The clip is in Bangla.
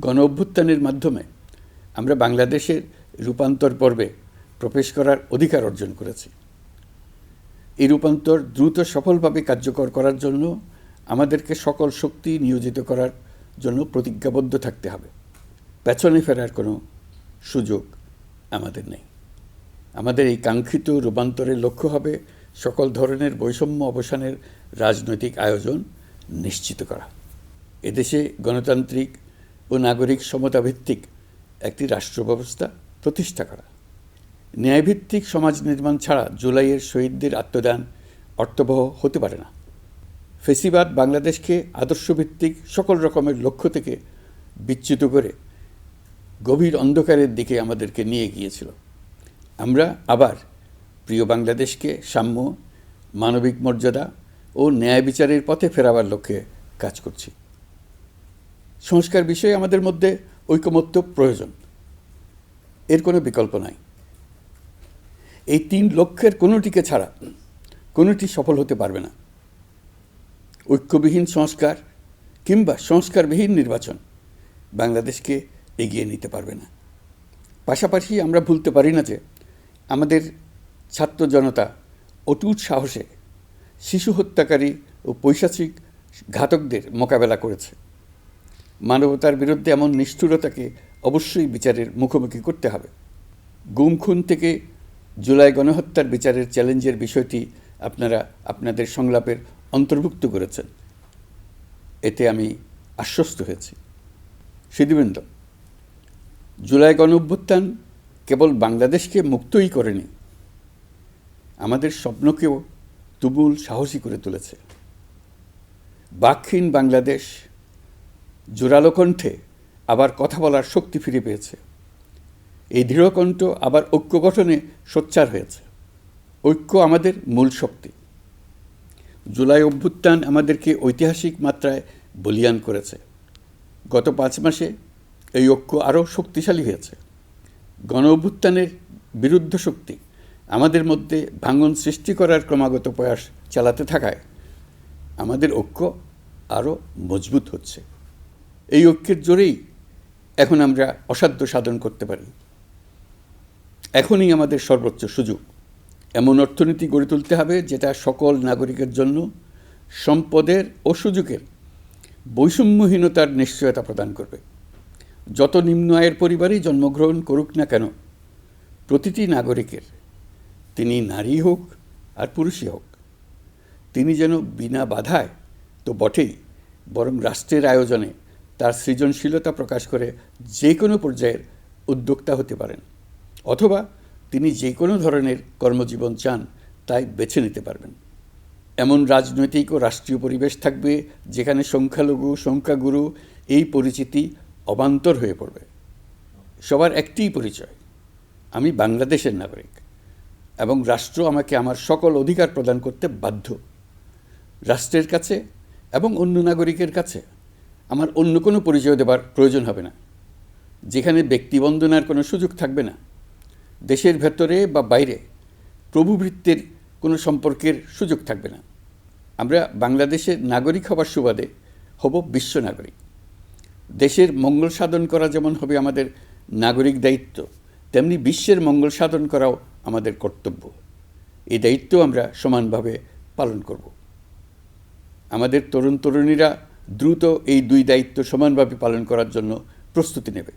গণ অভ্যুত্থানের মাধ্যমে আমরা বাংলাদেশের রূপান্তর পর্বে প্রবেশ করার অধিকার অর্জন করেছি। এই রূপান্তর দ্রুত সফলভাবে কার্যকর করার জন্য আমাদেরকে সকল শক্তি নিয়োজিত করার জন্য প্রতিজ্ঞাবদ্ধ থাকতে হবে। পেছনে ফেরার কোনো সুযোগ আমাদের নেই। আমাদের এই কাঙ্ক্ষিত রূপান্তরের লক্ষ্য হবে সকল ধরনের বৈষম্য অবসানের রাজনৈতিক আয়োজন নিশ্চিত করা। এদেশে গণতান্ত্রিক ও নাগরিক সমতাভিত্তিক একটি রাষ্ট্র ব্যবস্থা প্রতিষ্ঠা করা। ন্যায়ভিত্তিক সমাজ নির্মাণ ছাড়া জুলাইয়ের শহীদদের আত্মদান অর্থবহ হতে পারে না। ফেসিবাদ বাংলাদেশকে আদর্শভিত্তিক সকল রকমের লক্ষ্য থেকে বিচ্যুত করে গভীর অন্ধকারের দিকে আমাদেরকে নিয়ে গিয়েছিল। আমরা আবার প্রিয় বাংলাদেশকে সাম্য, মানবিক মর্যাদা ও ন্যায় বিচারের পথে ফেরাবার লক্ষ্যে কাজ করছি। সংস্কার বিষয়ে আমাদের মধ্যে ঐকমত্য প্রয়োজন। এর কোনো বিকল্প নাই। এই তিন লক্ষ্যের কোনোটিকে ছাড়া কোনোটি সফল হতে পারবে না। ঐক্যবিহীন সংস্কার কিংবা সংস্কারবিহীন নির্বাচন বাংলাদেশকে এগিয়ে নিতে পারবে না। পাশাপাশি আমরা ভুলতে পারি না যে আমাদের ছাত্র জনতা অটুট সাহসে শিশু হত্যাকারী ও পৈশাচিক ঘাতকদের মোকাবেলা করেছে। মানবতার বিরুদ্ধে এমন নিষ্ঠুরতাকে অবশ্যই বিচারের মুখোমুখি করতে হবে। গুম, খুন থেকে জুলাই গণহত্যার বিচারের চ্যালেঞ্জের বিষয়টি আপনারা আপনাদের সংলাপের অন্তর্ভুক্ত করেছেন। এতে আমি আশ্বস্ত হয়েছি। সিদ্ধিবৃন্দ, জুলাই গণ অভ্যুত্থান কেবল বাংলাদেশকে মুক্তই করেনি, আমাদের স্বপ্নকেও তুমুল সাহসী করে তুলেছে। বাকহীন বাংলাদেশ জোরালো কণ্ঠে আবার কথা বলার শক্তি ফিরে পেয়েছে। এই দৃঢ়কণ্ঠ আবার ঐক্য গঠনে সোচ্চার হয়েছে। ঐক্য আমাদের মূল শক্তি। জুলাই অভ্যুত্থান আমাদেরকে ঐতিহাসিক মাত্রায় বলিয়ান করেছে। গত পাঁচ মাসে এই ঐক্য আরও শক্তিশালী হয়েছে। গণ অভ্যুত্থানের বিরুদ্ধ শক্তি আমাদের মধ্যে ভাঙন সৃষ্টি করার ক্রমাগত প্রয়াস চালাতে থাকায় আমাদের ঐক্য আরও মজবুত হচ্ছে। এই ঐক্যের জোরেই এখন আমরা অসাধ্য সাধন করতে পারি। এখনই আমাদের সর্বোচ্চ সুযোগ। এমন অর্থনীতি গড়ে তুলতে হবে যেটা সকল নাগরিকের জন্য সম্পদের ও সুযোগের বৈষম্যহীনতার নিশ্চয়তা প্রদান করবে। যত নিম্ন আয়ের পরিবারেই জন্মগ্রহণ করুক না কেন, প্রতিটি নাগরিকের, তিনি নারী হোক আর পুরুষই হোক, তিনি যেন বিনা বাধায় তো বটেই, বরং রাষ্ট্রের আয়োজনে তার সৃজনশীলতা প্রকাশ করে যে কোনো পর্যায়ের উদ্যোক্তা হতে পারেন, অথবা তিনি যে কোনো ধরনের কর্মজীবন চান তাই বেছে নিতে পারবেন। এমন রাজনৈতিক ও রাষ্ট্রীয় পরিবেশ থাকবে যেখানে সংখ্যালঘু, সংখ্যাগুরু এই পরিচিতি অবান্তর হয়ে পড়বে। সবার একটিই পরিচয়, আমি বাংলাদেশের নাগরিক, এবং রাষ্ট্র আমাকে আমার সকল অধিকার প্রদান করতে বাধ্য। রাষ্ট্রের কাছে এবং অন্য নাগরিকের কাছে। আমার অন্য কোনো পরিচয় দেবার প্রয়োজন হবে না। যেখানে ব্যক্তিবন্দনার কোনো সুযোগ থাকবে না। দেশের ভেতরে বা বাইরে প্রভুভৃত্তের কোনো সম্পর্কের সুযোগ থাকবে না। আমরা বাংলাদেশের নাগরিক হবার সুবাদে হব বিশ্ব নাগরিক। দেশের মঙ্গল সাধন করা যেমন হবে আমাদের নাগরিক দায়িত্ব, তেমনি বিশ্বের মঙ্গল সাধন করাও আমাদের কর্তব্য। এই দায়িত্ব আমরা সমানভাবে পালন করব। আমাদের তরুণ তরুণীরা দ্রুত এই দুই দায়িত্ব সমানভাবে পালন করার জন্য প্রস্তুতি নেবে।